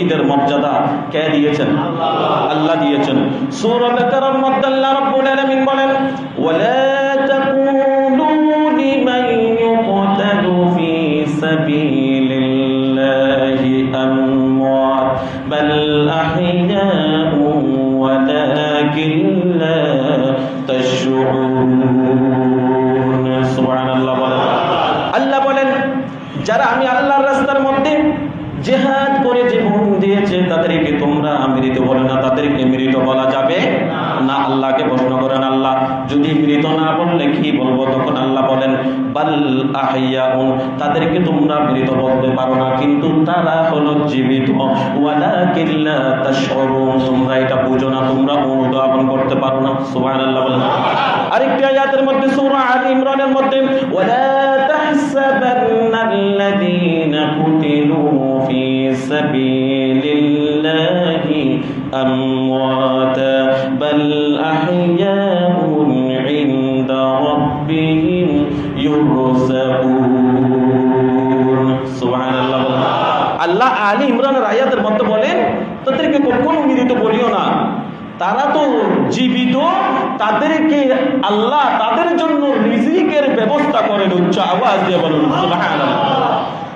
শহীদের মর্যাদা কে দিয়েছেন? আল্লাহ দিয়েছেন। সূরা বাকারার মধ্যে আল্লাহ রাব্বুল আলামিন বলেন, ওয়ালা তাকুলু লিমান ইউকতালু ফি সাবিলিল্লাহি আমওয়াত, বাল আহইয়াউ ওয়ালাকিন লা তাশউরুন সুবহানাল্লাহ বলেন। আল্লাহ বলেন, যারা আমি আল্লাহর রাস্তার মধ্যে জেহাদ করে জীবন দিয়েছে, তাদেরকে তোমরা মৃত বলে না, তাদেরকে মৃত বলা যাবে না। আল্লাহকে প্রশ্ন করেন আল্লাহ, যদি মৃত না বললে কি বলব? তখন আল্লাহ বলেন, বাল আহিয়াউন, তাদেরকে তোমরা মৃত বলতে পারো না, কিন্তু তারা হলো জীবিত। তোমরা এটা বুঝো না, তোমরা অনুধাবন করতে পারো না। সুবহানাল্লাহ বলেন। আরেকটি আয়াতের মধ্যে, সূরা আল ইমরানের মধ্যে, ওয়ালা তাহসাবান্নাল্লাযীনা কুতিলু ফি সাবিলিল্লাহি আমওয়াতা বাল আহইয়াউন ইনদা রাব্বিহিম ইউরযাকুন সুবহানাল্লাহ বলেন। আল্লাহ আলী ইমরানের আয়াতের মধ্যে বলেন, তাদেরকে কখনো মৃত বলিও না তারা তো জীবিত, তাদেরকে আল্লাহ তাদের জন্য রিজিকের ব্যবস্থা করেন উচ্চ আওয়াজ দিয়ে বলুন।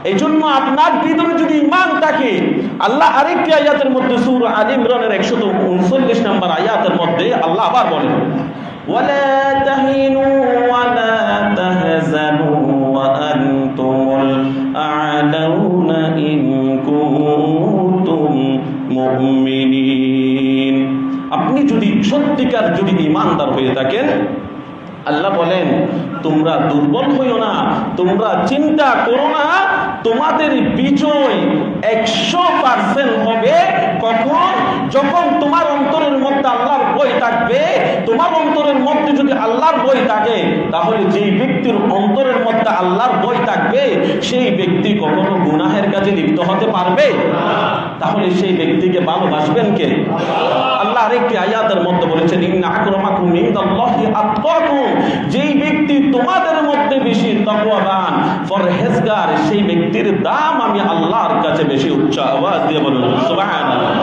এই জন্য আপনার ভিতরে যদি ইমান থাকে আল্লাহ আরেকটি আয়াতের মধ্যে সুর আলী ইমরানের একশত উনচল্লিশ নম্বর আয়াতের মধ্যে আল্লাহ আবার বলেন ولا تهنوا ولا تهزنوا وأنتم الأعلون إن كنتم مؤمنين আপনি যদি সত্যিকার যদি ইমানদার হয়ে থাকেন আল্লাহ বলেন তোমরা দুর্বল হইও না তোমরা চিন্তা করো না তোমাদের বিজয় একশো পার্সেন্ট হবে। কখন? যখন তোমার অন্তরের মধ্যে আল্লাহর বই থাকবে, তোমার অন্তরের মধ্যে যদি আল্লাহর বই থাকে, তাহলে যেই ব্যক্তির অন্তরের মধ্যে আল্লাহর বই থাকবে, সেই ব্যক্তি কখনো গুনাহের কাজে লিপ্ত হতে পারবে? তাহলে সেই ব্যক্তিকে ভালোবাসবেন কে? আল্লাহ আরেকটি আয়াতের মধ্যে বলেছেন, ইন্না আকরামাকুম ইনদাল্লাহি আতকাকুম যেই ব্যক্তি তাকওয়াবান পরহেজগার সেই ব্যক্তির দাম আমি আল্লাহর কাছে বেশি উচ্চ আওয়াজ দিয়ে বলুন সুবহানাল্লাহ।